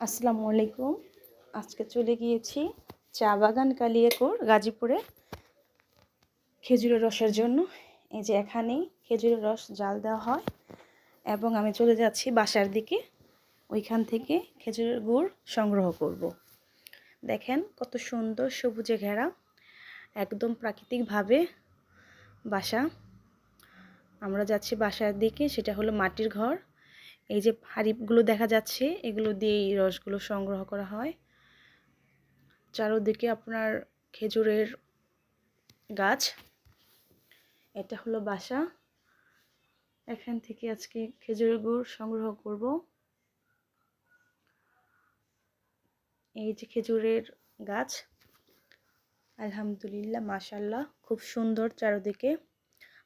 আসসালামু আলাইকুম। আজকে চলে গিয়েছি চা বাগান কালিয়াকোর গাজীপুরে খেজুরের রসের জন্য। এই যে এখানেই খেজুরের রস জাল দেওয়া হয় এবং আমি চলে যাচ্ছি বাসার দিকে। ওইখান থেকে খেজুরের গুড় সংগ্রহ করব। দেখেন কত সুন্দর সবুজে ঘেরা, একদম প্রাকৃতিকভাবে বাসা। আমরা যাচ্ছি বাসার দিকে, সেটা হলো মাটির ঘর। এই যে হাড়িগুলো দেখা যাচ্ছে, এগুলো দিয়ে এই রসগুলো সংগ্রহ করা হয়। চারোদিকে আপনার খেজুরের গাছ। এটা হলো বাসা। এখান থেকে আজকে খেজুরের গুড় সংগ্রহ করব। এই যে খেজুরের গাছ। আলহামদুলিল্লাহ মাশাল্লাহ খুব সুন্দর চারোদিকে।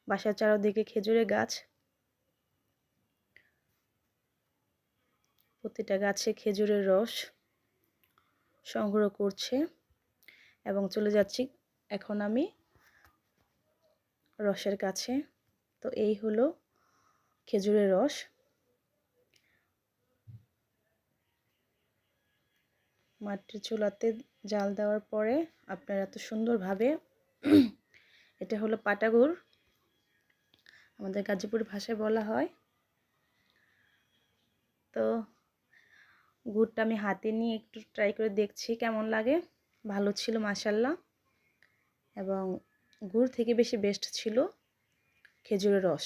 বাসার চারোদিকে খেজুরের গাছ। প্রতিটা গাছে খেজুরের রস সংগ্রহ করছে এবং চলে যাচ্ছি এখন আমি রসের কাছে। তো এই হলো খেজুরের রস। মাটির চুলাতে জাল দেওয়ার পরে আপনারা এত সুন্দরভাবে এটা হলো পাটাগুড়। আমাদের গাজীপুর ভাষায় বলা হয়। তো গুড়টা আমি হাতে নিয়ে একটু ট্রাই করে দেখছি কেমন লাগে। ভালো ছিল মাসাল্লাহ এবং গুড় থেকে বেশি বেস্ট ছিল খেজুরের রস।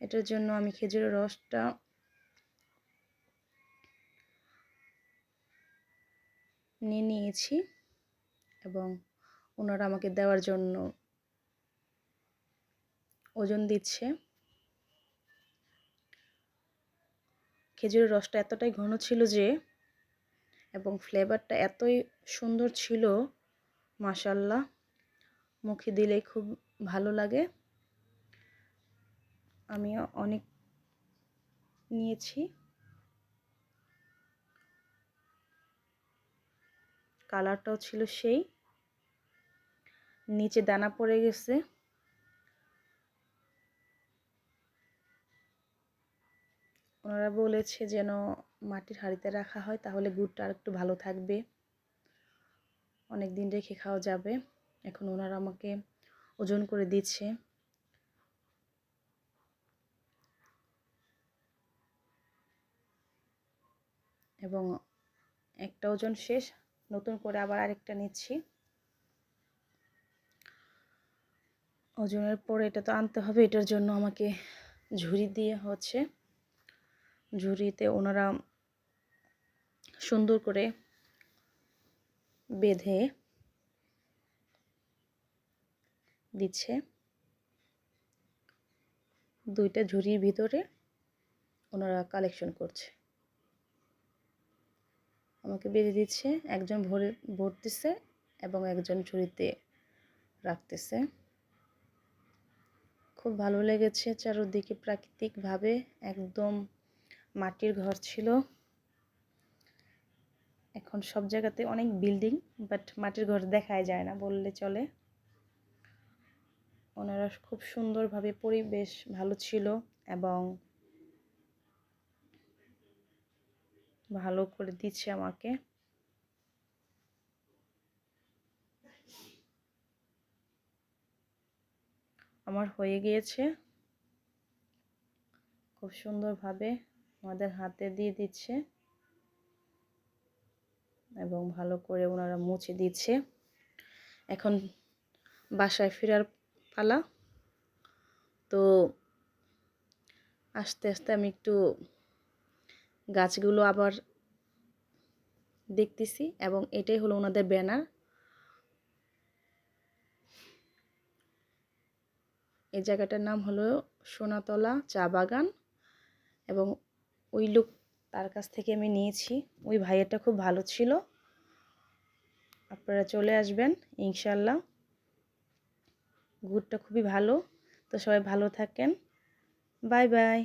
এটার জন্য আমি খেজুরের রসটা নিয়ে নিয়েছি এবং ওনারা আমাকে দেওয়ার জন্য ওজন দিচ্ছে। খেজুরের রসটা এতটাই ঘন ছিল যে, এবং ফ্লেভারটা এতই সুন্দর ছিল মাসাল্লাহ মুখে দিলেই খুব ভালো লাগে। আমি অনেক নিয়েছি। কালারটাও ছিল সেই। নিচে দানা পড়ে গেছে। ওনারা বলেছে যেন মাটির হাঁড়িতে রাখা হয়, তাহলে গুড়টা আর একটু ভালো থাকবে। অনেক দিন রেখে খাওয়া যাবে। এখন ওনারা আমাকে ওজন করে দিচ্ছে। এবং একটা ওজন শেষ, নতুন করে আবার আরেকটা নিচ্ছি। ওজনের পরে এটা তো আনতে হবে, এটার জন্য আমাকে ঝুড়ি দিয়ে হচ্ছে। ঝুড়িতে ওনারা সুন্দর করে বেঁধে দিচ্ছে। দুইটা ঝুড়ির ভিতরে ওনারা কালেকশন করছে। আমাকে বেঁধে দিচ্ছে, একজন ভরে, ভরতেছে এবং একজন ঝুড়িতে রাখতেছে। খুব ভালো লেগেছে চারোদিকে প্রাকৃতিকভাবে, একদম মাটির ঘর ছিল। এখন সব জায়গাতে অনেক বিল্ডিং বাট মাটির ঘর দেখাই যায় না, বললে চলে। ওনারা খুব সুন্দরভাবে পরিবেশ ভালো ছিল এবং ভালো করে দিচ্ছে আমাকে। আমার হয়ে গিয়েছে। খুব সুন্দরভাবে আমাদের হাতে দিয়ে দিচ্ছে। এবং ভালো করে ওনারা মুছে দিচ্ছে। এখন বাসায় ফেরার পালা। তো আস্তে আস্তে আমি একটু গাছগুলো আবার দেখতেছি এবং এটাই হলো ওনাদের ব্যানার। এই জায়গাটার নাম হলো সোনাতলা চা বাগান এবং ওই লুক তার কাছ থেকে আমি নিয়েছি। ওই ভাইয়েরটা খুব ভালো ছিল। আপনারা চলে আসবেন ইনশাল্লাহ গুড়টা খুবই ভালো। তো সবাই ভালো থাকেন। Bye bye.